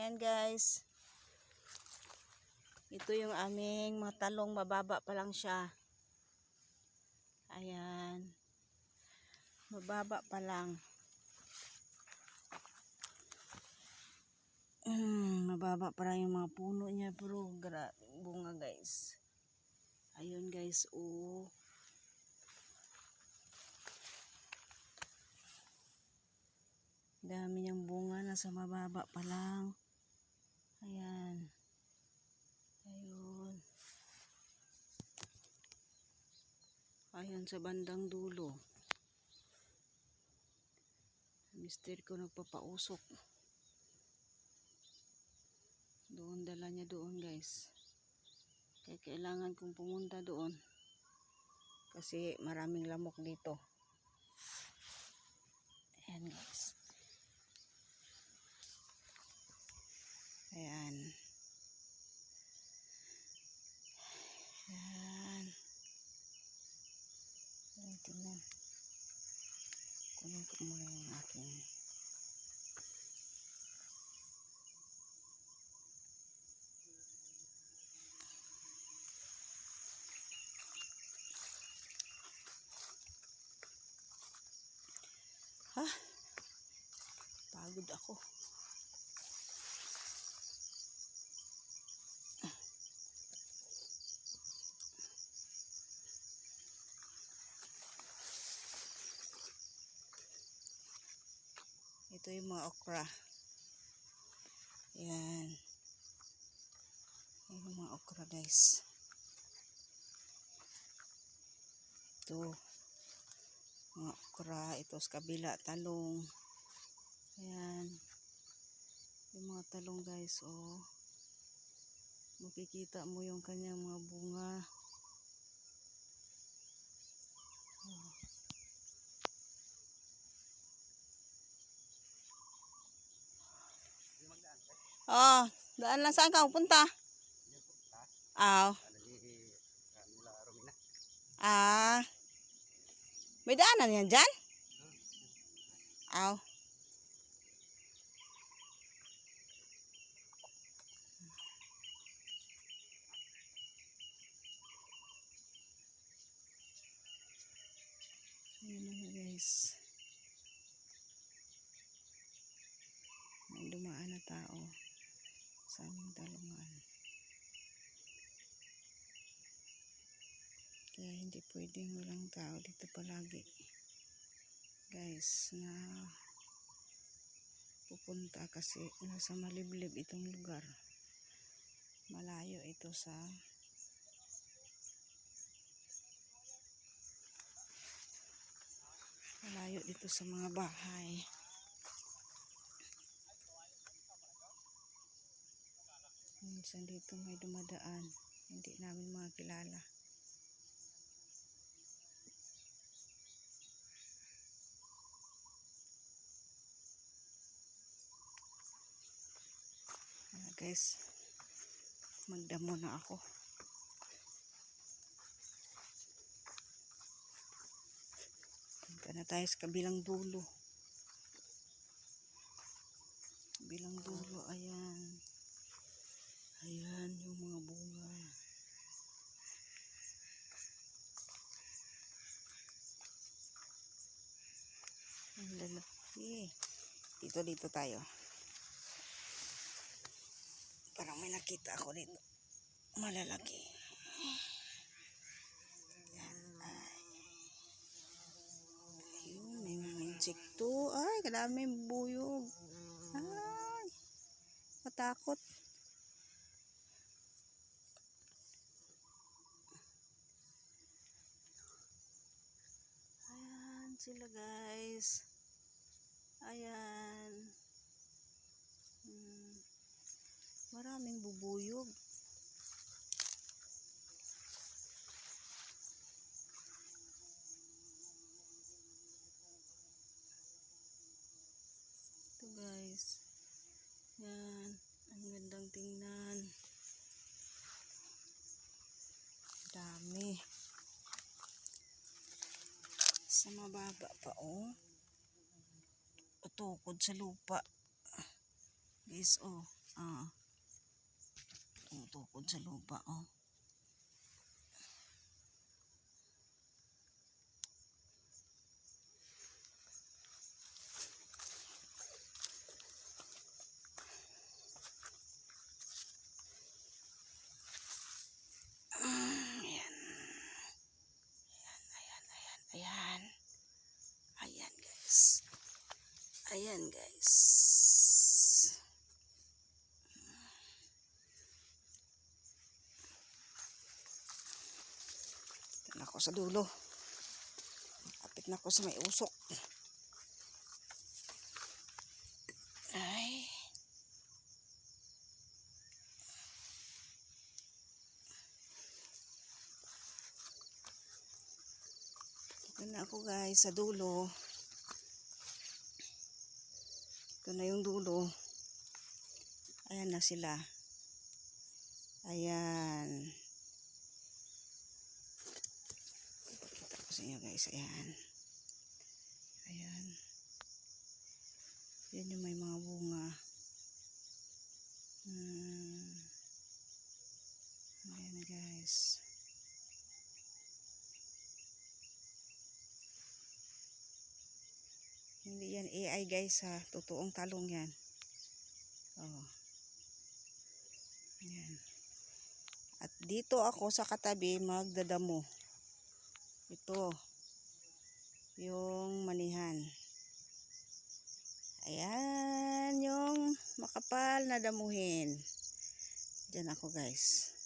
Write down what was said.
Ayan guys. Ito yung aming mga talong. Mababa pa lang siya. Ayan. Mababa pa lang. Mm, mababa pa lang yung mga puno niya. Pero gra bunga guys. Ayun guys. Oh. Dami niyang bunga. Nasa mababa pa lang. Ayan. Ayun. Ayun sa bandang dulo. Mister ko nagpapausok. Doon dala niya doon guys. Kaya kailangan kong pumunta doon. Kasi maraming lamok dito. Ayan guys. Ayan. Ayan. Ayan, tingnan. Kunin ko muna yung aking Ha? Pagod ako. Ito yung mga okra. Yan. Yan yung mga okra guys. Ito. Mga okra. Ito sa kabila. Talong. Ayan. Yung mga talong guys. Oh. Makikita mo yung kanyang mga bunga. Oh, daan lang saan ka pupunta? Aw. Ah. May daanan yan dyan? Aw. Ayan na guys. May dumaan na tao sa aming talungan. Kaya hindi pwedeng walang tao dito palagi. Guys, na pupunta kasi nasa maliblib itong lugar. Malayo ito sa malayo dito sa mga bahay. Minsan dito may dumadaan. Hindi namin mga kilala. Ah, guys, magdamo na ako. Punta na tayo sa kabilang dulo. Kabilang dulo, ayan. Ayan yung mga bunga. Ang lalaki. Dito, dito tayo. Parang may nakita ako dito. Malalaki. May mga insekto. Ay, kadami buyog. Ay. Matakot. Ayan sila guys. Ayan. Hmm. Bubuyog. Ito guys. Yan. Ang gandang tingnan. Dami. Sa mababa pa oh. Utukod sa lupa. Guys oh. Ah. Tumutukod sa lupa, oh. Mm, Ayan. Ayan, ayan, ayan. Ayan, guys. Ayan, guys. Ito na ako sa dulo. Kapit na ako sa may usok. Ay. Ito na ako guys sa dulo. Ito na yung dulo. Ayan na sila. Ayan. Pakita ko sa inyo guys. Ayan. Ayan. Yan yung may mga bunga. Hmm. Ayan guys. Hindi yan AI guys ha. Totoong talong yan. Oh. Yan. At dito ako sa katabi magdadamo. Ito. Yung manihan. Ayan yung makapal na damuhin. Diyan ako guys.